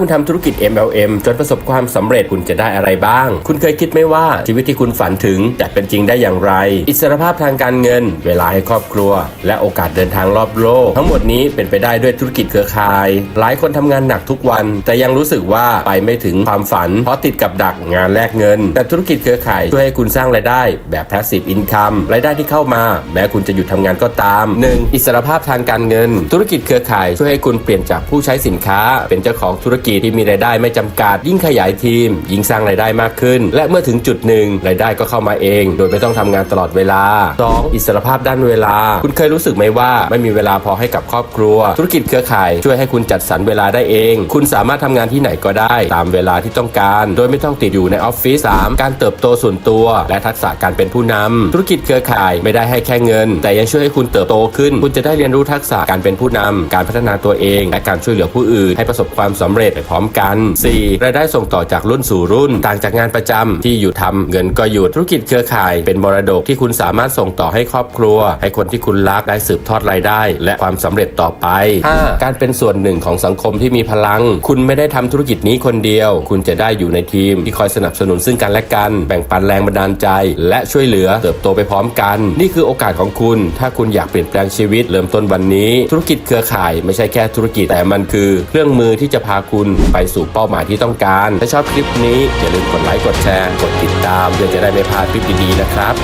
คุณทำธุรกิจ MLM จนประสบความสำเร็จคุณจะได้อะไรบ้าง คุณเคยคิดไหมว่าชีวิตที่คุณฝันถึงจะเป็นจริงได้อย่างไร อิสรภาพทางการเงิน เวลาให้ครอบครัว และโอกาสเดินทางรอบโลก ทั้งหมดนี้เป็นไปได้ด้วยธุรกิจเครือข่าย หลายคนทำงานหนักทุกวัน แต่ยังรู้สึกว่าไปไม่ถึงความฝัน เพราะติดกับดักงานแลกเงิน แต่ธุรกิจเครือข่ายช่วยให้คุณสร้างรายได้แบบ passive income รายได้ที่เข้ามา แม้คุณจะหยุดทำงานก็ตาม 1. อิสรภาพทางการเงิน ธุรกิจเครือข่ายช่วยให้คุณเปลี่ยนจากผู้ใช้สินค้า เป็นเจ้าของธุรกิจที่มีรายได้ไม่จำกัด ยิ่งขยายทีม ยิ่งสร้างรายได้มากขึ้น และเมื่อถึงจุดหนึ่งรายได้ก็เข้ามาเอง โดยไม่ต้องทำงานตลอดเวลา 2. อิสรภาพด้านเวลา คุณเคยรู้สึกไหมว่าไม่มีเวลาพอให้กับครอบครัว ธุรกิจเครือข่ายช่วยให้คุณจัดสรรเวลาได้เอง คุณสามารถทำงานที่ไหนก็ได้ ตามเวลาที่ต้องการ โดยไม่ต้องติดอยู่ในออฟฟิศ 3. การเติบโตส่วนตัว และทักษะการเป็นผู้นำธุรกิจเครือข่ายไม่ได้ให้แค่เงิน แต่ยังช่วยให้คุณเติบโตขึ้น คุณจะได้เรียนรู้ทักษะการเป็นผู้นำการพัฒนาตัวเอง และการช่วยเหลือผู้อื่นให้ประสบความสำเร็จพร้อมกัน 4. รายได้ส่งต่อจากรุ่นสู่รุ่น ต่างจากงานประจำที่อยู่ทำเงินก็หยุดธุรกิจเครือข่าย เป็นมรดกที่คุณสามารถส่งต่อให้ครอบครัว ให้คนที่คุณรักได้สืบทอดรายได้ และความสำเร็จต่อไป 5. การเป็นส่วนหนึ่งของสังคมที่มีพลัง คุณไม่ได้ทำธุรกิจนี้คนเดียว คุณจะได้อยู่ในทีมที่คอยสนับสนุนซึ่งกันและกันแบ่งปันแรงบันดาลใจ และช่วยเหลือเติบโตไปพร้อมกัน นี่คือโอกาสของคุณ ถ้าคุณอยากเปลี่ยนแปลงชีวิตเริ่มต้นวันนี้ ธุรกิจเครือข่ายไม่ใช่แค่ธุรกิจแต่มันคือ เครื่องมือที่จะพาคุณไปสู่เป้าหมายที่ต้องการ ถ้าชอบคลิปนี้อย่าลืมกดไลค์กดแชร์ กดติดตามเพื่อจะได้ไม่พลาดคลิปดีๆนะครับ